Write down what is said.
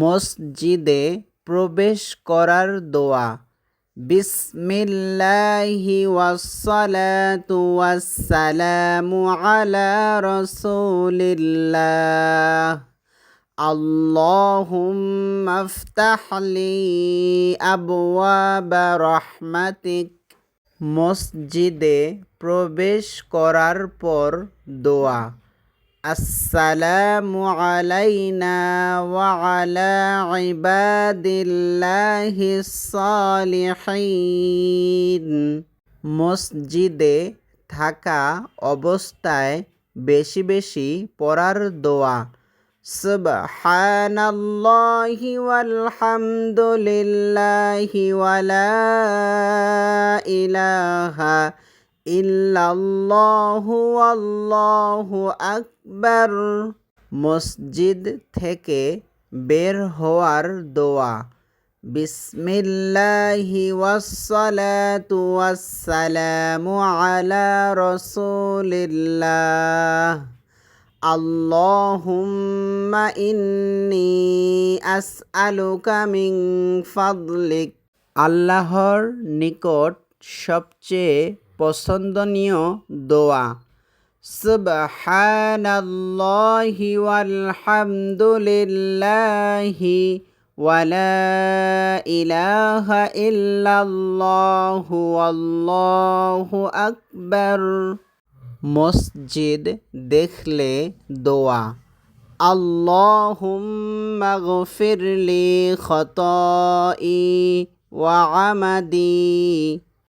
মসজিদে প্রবেশ করার দোয়া বিসমিল্লাহি ওয়াসসালাতু ওয়াসসালামু আলা রাসূলিল্লাহ اللهم افتح لي أبواب رحمتك মসজিদে প্রবেশ করার পর দোয়া আসসালামু আলাইনা ওয়া আলা ইবাদিল্লাহি সালিহিন মসজিদে থাকা অবস্থায় বেশি বেশি পড়ার দোয়া سبحان الله والحمد لله ولا إله ইহু আকবর। মসজিদ থেকে বের হওয়ার দোয়া। বিসমিল্লাহি ওয়াসসালাতু ওয়াসসালামু আলা রাসূলিল্লাহ। আল্লাহুম্মা ইন্নি আসআলুকা মিন আল্লাহর নিকট সবচেয়ে পছন্দনীয় দোয়া সুবহানাল্লাহি ওয়ালহামদুলিল্লাহি ওয়ালা ইলাহা ইল্লাল্লাহু আল্লাহু আকবার মসজিদ দেখলে দোয়া আল্লাহুম্মা গফিরলি খতই ওয়া আমাদি